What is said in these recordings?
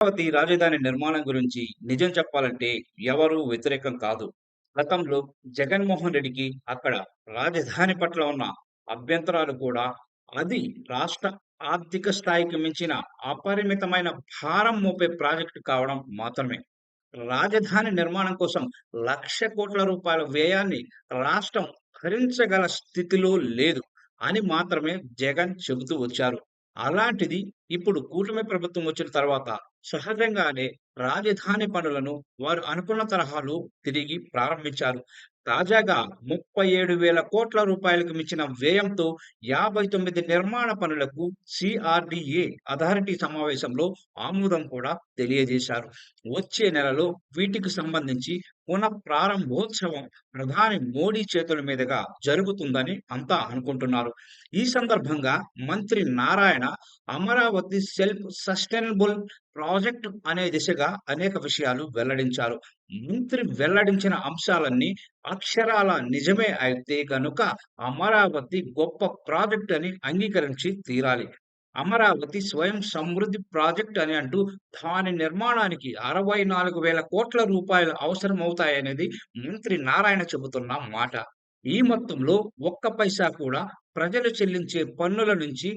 అమరావతి రాజధాని నిర్మాణం గురించి నిజం చెప్పాలంటే ఎవరూ వ్యతిరేకం కాదు. గతంలో జగన్మోహన్ రెడ్డికి అక్కడ రాజధాని పట్ల ఉన్న అభ్యంతరాలు కూడా అది రాష్ట్ర ఆర్థిక స్థాయికి మించిన అపరిమితమైన భారం మోపే ప్రాజెక్టు కావడం మాత్రమే. రాజధాని నిర్మాణం కోసం లక్ష కోట్ల రూపాయల వ్యయాన్ని రాష్ట్రం భరించగల స్థితిలో లేదు అని మాత్రమే జగన్ చెబుతూ వచ్చారు. అలాంటిది ఇప్పుడు కూటమి ప్రభుత్వం వచ్చిన తర్వాత సహజంగానే రాజధాని పనులను వారు అనుకున్న తరహాలో తిరిగి ప్రారంభించారు. తాజాగా ముప్పై ఏడు వేల కోట్ల రూపాయలకు మించిన వ్యయంతో యాభై తొమ్మిది నిర్మాణ పనులకు సిఆర్‌డిఏ అథారిటీ సమావేశంలో ఆమోదం కూడా తెలియజేశారు. వచ్చే నెలలో వీటికి సంబంధించి పునః ప్రారంభోత్సవం ప్రధాని మోడీ చేతుల మీదుగా జరుగుతుందని అంతా అనుకుంటున్నారు. ఈ సందర్భంగా మంత్రి Narayana Amaravati self sustainable project అనే దిశగా అనేక విషయాలు వెల్లడించారు. మంత్రి వెల్లడించిన అంశాలన్నీ అక్షరాల నిజమే అయితే గనుక అమరావతి గొప్ప ప్రాజెక్ట్ అని అంగీకరించి తీరాలి. అమరావతి స్వయం సమృద్ధి ప్రాజెక్ట్ అని అంటూ దాని నిర్మాణానికి అరవై నాలుగు వేల కోట్ల రూపాయలు అవసరమవుతాయనేది మంత్రి నారాయణ చెబుతున్న మాట. ఈ మొత్తంలో ఒక్క పైసా కూడా ప్రజలు చెల్లించే పన్నుల నుంచి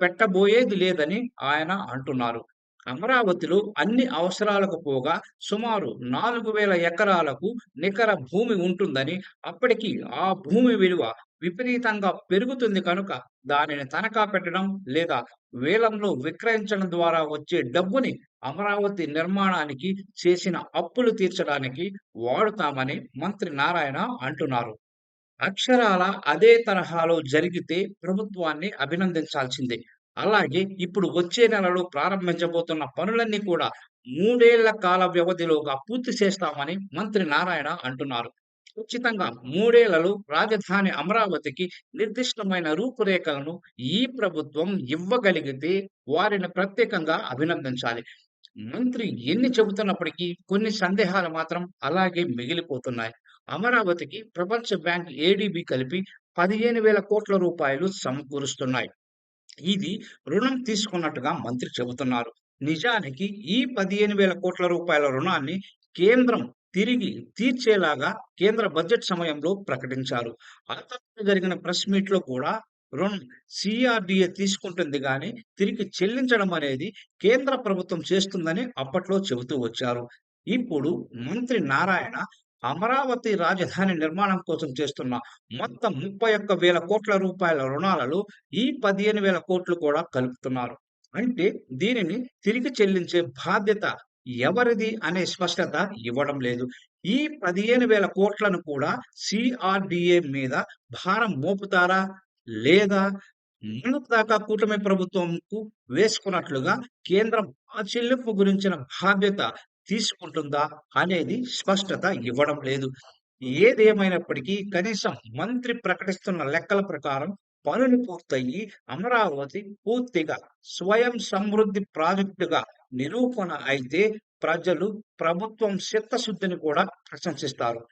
పెట్టబోయేది లేదని ఆయన అంటున్నారు. అమరావతిలో అన్ని అవసరాలకు పోగా సుమారు నాలుగు వేల ఎకరాలకు నికర భూమి ఉంటుందని, అప్పటికి ఆ భూమి విలువ విపరీతంగా పెరుగుతుంది కనుక దానిని తనఖా పెట్టడం లేదా వేలంలో విక్రయించడం ద్వారా వచ్చే డబ్బుని అమరావతి నిర్మాణానికి చేసిన అప్పులు తీర్చడానికి వాడుతామని మంత్రి నారాయణ అంటున్నారు. అక్షరాల అదే తరహాలో జరిగితే ప్రభుత్వాన్ని అభినందించాల్సిందే. అలాగే ఇప్పుడు వచ్చే నెలలో ప్రారంభించబోతున్న పనులన్నీ కూడా మూడేళ్ళ కాల వ్యవధిలోగా పూర్తి చేస్తామని మంత్రి నారాయణ అంటున్నారు. ఖచ్చితంగా మూడేళ్ళలో రాజధాని అమరావతికి నిర్దిష్టమైన రూపురేఖలను ఈ ప్రభుత్వం ఇవ్వగలిగితే వారిని ప్రత్యేకంగా అభినందించాలి. మంత్రి ఎన్ని చెబుతున్నప్పటికీ కొన్ని సందేహాలు మాత్రం అలాగే మిగిలిపోతున్నాయి. అమరావతికి ప్రపంచ బ్యాంక్, ఏడీబీ కలిపి పదిహేను వేల కోట్ల రూపాయలు సమకూరుస్తున్నాయి. ఇది రుణం తీసుకున్నట్టుగా మంత్రి చెబుతున్నారు. నిజానికి ఈ పదిహేను వేల కోట్ల రూపాయల రుణాన్ని కేంద్రం తిరిగి తీర్చేలాగా కేంద్ర బడ్జెట్ సమయంలో ప్రకటించారు. ఆ తర్వాత జరిగిన ప్రెస్ మీట్లో కూడా రుణం సిఆర్డిఏ తీసుకుంటుంది కానీ తిరిగి చెల్లించడం అనేది కేంద్ర ప్రభుత్వం చేస్తుందని అప్పట్లో చెబుతూ వచ్చారు. ఇప్పుడు మంత్రి నారాయణ అమరావతి రాజధాని నిర్మాణం కోసం చేస్తున్న మొత్తం ముప్పై ఒక్క వేల కోట్ల రూపాయల రుణాలలో ఈ పదిహేను వేల కోట్లు కూడా కలుపుతున్నారు. అంటే దీనిని తిరిగి చెల్లించే బాధ్యత ఎవరిది అనే స్పష్టత ఇవ్వడం లేదు. ఈ పదిహేను వేల కోట్లను కూడా సిఆర్డిఏ మీద భారం మోపుతారా? లేదా మొన్నటిదాకా కూటమి ప్రభుత్వంకు వేసుకున్నట్లుగా కేంద్రం ఆ చెల్లింపు గురించిన బాధ్యత తీసుకుంటుందా? అనేది స్పష్టత ఇవ్వడం లేదు. ఏదేమైనప్పటికీ కనీసం మంత్రి ప్రకటిస్తున్న లెక్కల ప్రకారం పనులు పూర్తయ్యి అమరావతి పూర్తిగా స్వయం సమృద్ధి ప్రాజెక్టుగా నిరూపణ అయితే ప్రజలు ప్రభుత్వం చిత్తశుద్ధిని కూడా ప్రశంసిస్తారు.